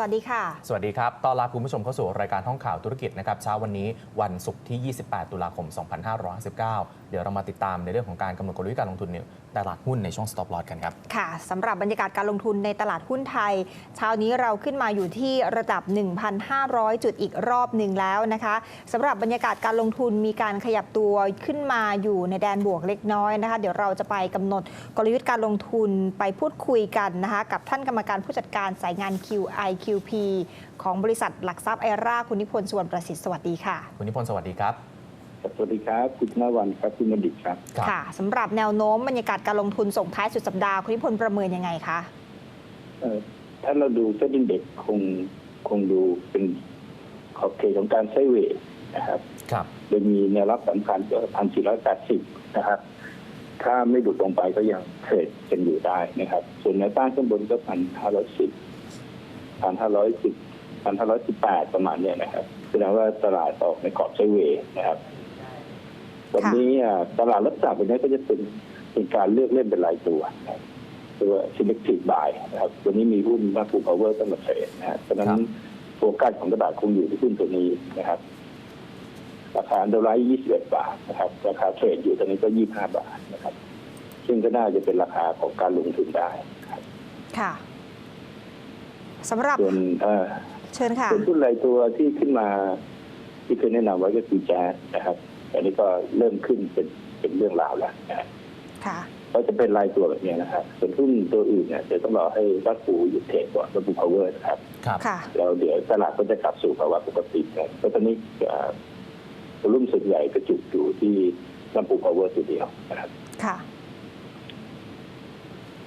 สวัสดีค่ะ สวัสดีครับ ต้อนรับคุณผู้ชมเข้าสู่รายการห้องข่าวธุรกิจนะครับ เช้าวันนี้วันศุกร์ที่ 28 ตุลาคม 2559 เดี๋ยวเรามาติดตามในเรื่องของการกำหนดกลยุทธ์การลงทุนในตลาดหุ้นในช่วง stop loss กันครับ ค่ะ สำหรับบรรยากาศการลงทุนในตลาดหุ้นไทย เช้านี้เราขึ้นมาอยู่ที่ระดับ 1,500 จุดอีกรอบหนึ่งแล้วนะคะสำหรับบรรยากาศการลงทุนมีการขยับตัวขึ้นมาอยู่ในแดนบวกเล็กน้อยนะคะ เดี๋ยวเราจะไปกำหนดกลยุทธ์การลงทุนไปพูดคุยกันนะคะกับท่านกรรมการผู้จัดการสายงาน QI QP ของบริษัทหลักทรัพย์ไอราคุณนิพนธ์สวนประสิทธิ์สวัสดีค่ะ คุณนิพนธ์สวัสดีครับครับสวัสดีครับ คุณธนวันครับคุณมดิตครับ ค่ะสำหรับแนวโน้มบรรยากาศการลงทุนส่งท้ายสุดสัปดาห์คุณนิพนธ์ประเมินยังไงคะเอ่อถ้าเราดูเซ็นดิ้งเด็กคงคงดูเป็นขอบเขตของการไซด์เวย์นะครับครับโดยมีแนวรับสำคัญก็พันสี่ร้อยแปดสิบนะครับ ถ้าไม่ดุดลงไปก็ยังเทรดกันอยู่ได้นะครับ ส่วนแนวต้านข้างบนก็พันห้าร้อยสิบ พันห้าร้อยสิบพันห้าร้อยสิบแปดประมาณเนี้ยนะครับแสดงว่าตลาดออกในกรอบไซด์เวย์นะครับวันนี้ตลาดรับทรัพย์วันนี้ก็จะเป็นเป็นการเลือกเล่นเป็นรายตัวตัว selective buy นะครับวันนี้มีหุ้นมาปูพาวเวอร์ต้องมาเทรดนะฮะเพราะนั้นโฟกัสของตลาดคงอยู่ที่หุ้นตัวนี้นะครับราคาอันเดอร์ไลท์21 บาทนะครับราคาเทรดอยู่ตอนนี้ก็ 25 บาทนะครับ ซึ่งก็น่าจะเป็นราคาของการลงทุนได้ครับค่ะ สำหรับส่วนเอ่อเชิญค่ะส่วนหุ้นรายตัวที่ขึ้นมา ที่เคยแนะนำไว้ก็คือแจ๊สนะครับอันนี้ก็เริ่มขึ้นเป็นเป็นเรื่องราวแล้วนะฮะค่ะก็จะเป็นรายตัวแบบนี้นะครับ ส่วนหุ้นตัวอื่นเนี่ยเดี๋ยวต้องรอให้วัดปูหยุดเทรดก่อนวัดปูพาวเวอร์นะครับครับค่ะแล้วเดี๋ยวตลาดก็จะกลับสู่ภาวะปกตินะเพราะตอนนี้วอลุ่มส่วนใหญ่กระจุกอยู่ที่วัดปูพาวเวอร์ตัวเดียวนะครับค่ะ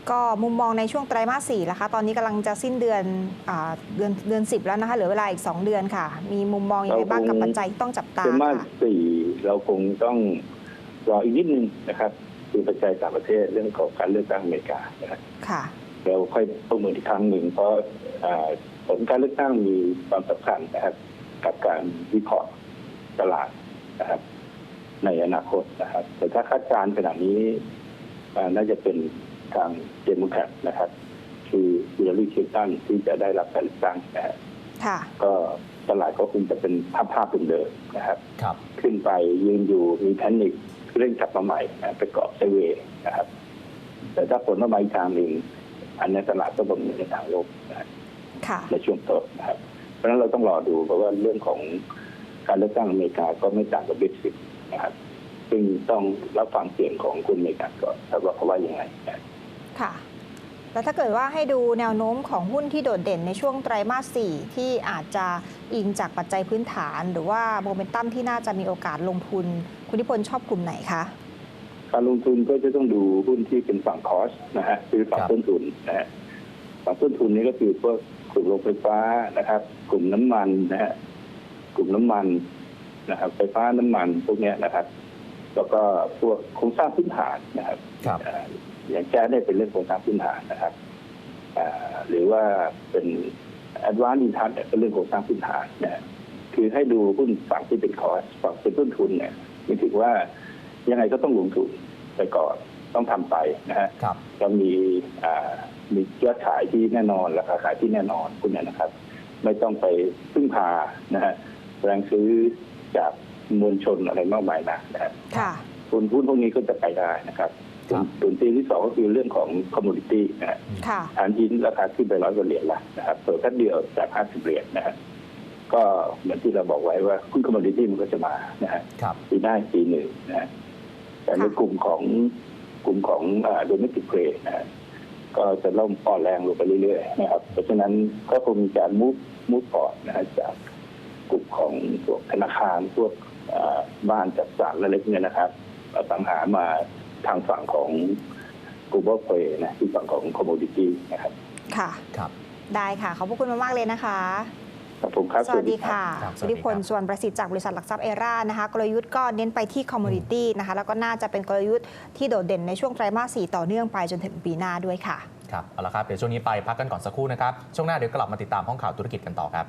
ก็มุมมองในช่วงไตรมาสสี่ละคะ ตอนนี้กำลังจะสิ้นเดือนอาเดือนเดือนสิบแล้วนะคะ เหลือเวลาอีก 2 เดือนค่ะ มีมุมมองยังไงบ้างกับปัจจัยที่ต้องจับตาเป็นมาสค่ะสี่เราคงต้องรออีกนิดนึงนะครับคือปัจจัยต่างประเทศเรื่องของการเลือกตั้งอเมริกานะครับค่ะเราค่อยประเมินอีกครั้งหนึ่งเพราะอ่าผลการเลือกตั้งมีความสำคัญนะครับ กับการวิเคราะห์ตลาดนะครับ ในอนาคตนะครับ แต่ถ้าคาดการณ์ขนาดนี้อ่าน่าจะเป็น ทางเดโมแครตนะครับ คือฮิลลารีคลินตันที่จะได้รับการเลือกตั้งนะครับค่ะก็ตลาดก็คงจะเป็นภาพภาพเดิมๆนะครับครับ ขึ้นไปยืนอยู่มีแพนิคเร่งกลับมาใหม่นะไปเกาะไซด์เวย์นะครับ แต่ถ้าผลออกมาอีกทางหนึ่งอันนี้ตลาดก็ประเมินในทางลบนะครับค่ะในช่วงต้นนะครับ เพราะฉะนั้นเราต้องรอดูเพราะว่าเรื่องของการเลือกตั้งอเมริกาก็ไม่ต่างกับเบรกซิตนะครับ ซึ่งต้องรับฟังเสียงของคนอเมริกันก่อนครับว่าเขาว่ายังไงนะ ค่ะ แล้วถ้าเกิดว่าให้ดูแนวโน้มของหุ้นที่โดดเด่นในช่วงไตรมาสสี่ที่อาจจะอิงจากปัจจัยพื้นฐาน หรือว่าโมเมนตัมที่น่าจะมีโอกาสลงทุน คุณนิพนธ์ชอบกลุ่มไหนคะการลงทุนก็จะต้องดูหุ้นที่เป็นฝั่งคอสนะฮะคือฝั่งครับต้นทุนนะฮะฝั่งต้นทุนนี้ก็คือพวกกลุ่มโรงไฟฟ้านะครับ กลุ่มน้ำมันนะฮะกลุ่มน้ำมันนะครับ ไฟฟ้าน้ำมันพวกเนี้ยนะครับ แล้วก็พวกโครงสร้างพื้นฐานนะครับครับ อ่าอย่างแจ้ได้เป็นเรื่องโครงสร้างพื้นฐานนะครับอ่าหรือว่าเป็นแอดวานซ์อินทัชเป็นเรื่องโครงสร้างพื้นฐานนะฮะคือให้ดูหุ้นฝั่งที่เป็นคอสฝั่งเป็นต้นทุนเนี่ยมีถึงว่ายังไงก็ต้องลงทุนไปก่อนต้องทำไปนะฮะครับก็มีอ่ามียอดขายที่แน่นอนราคาขายที่แน่นอนคุณเนี่ยนะครับ ไม่ต้องไปพึ่งพานะฮะแรงซื้อจากมวลชนอะไรมากมายนะนะฮะค่ะหุ้นหุ้นพวกนี้ก็จะไปได้นะครับครับ ส่วนส่วนที่ที่สองก็คือเรื่องของคอมมูนิตี้นะฮะค่ะฐานหินราคาขึ้นไปร้อยกว่าเหรียญละนะครับเปิดแค่เดียวจากห้าสิบเหรียญนะฮะก็เหมือนที่เราบอกไว้ว่าหุ้นคอมมูนิตี้มันก็จะมานะฮะครับปีหน้าปีหนึ่งนะฮะแต่ในค่ะกลุ่มของกลุ่มของโดเมติกเกรดนะฮะก็จะเริ่มอ่อนแรงลงไปเรื่อยๆนะครับ เพราะฉะนั้นก็คงมีการมูฟมูฟพอร์ตนะฮะจากกลุ่มของพวกธนาคารพวกอ่าบ้านจัดสรรอะไรพวกเนี้ยนะครับอสังหามา ทางฝั่งของ global play นะที่ฝั่งของ commodity นะครับค่ะครับ ได้ค่ะ ขอบพระคุณมากๆเลยนะคะครับผมครับสวัสดีค่ะครับสวัสุสดีธิครับพลส่วนประสิทธิ์จากบริษัทหลักทรัพย์เอรานะคะกลยุทธ์ก็เน้นไปที่คอมมูนิตี้นะคะแล้วก็น่าจะเป็นกลยุทธ์ที่โดดเด่นในช่วงไตรมาสสี่ต่อเนื่องไปจนถึงปีหน้าด้วยค่ะครับเอาละครับเดี๋ยวช่วงนี้ไปพักกันก่อนสักครู่นะครับช่วงหน้าเดี๋ยวกลับมาติดตามห้องข่าวธุรกิจกันต่อครับ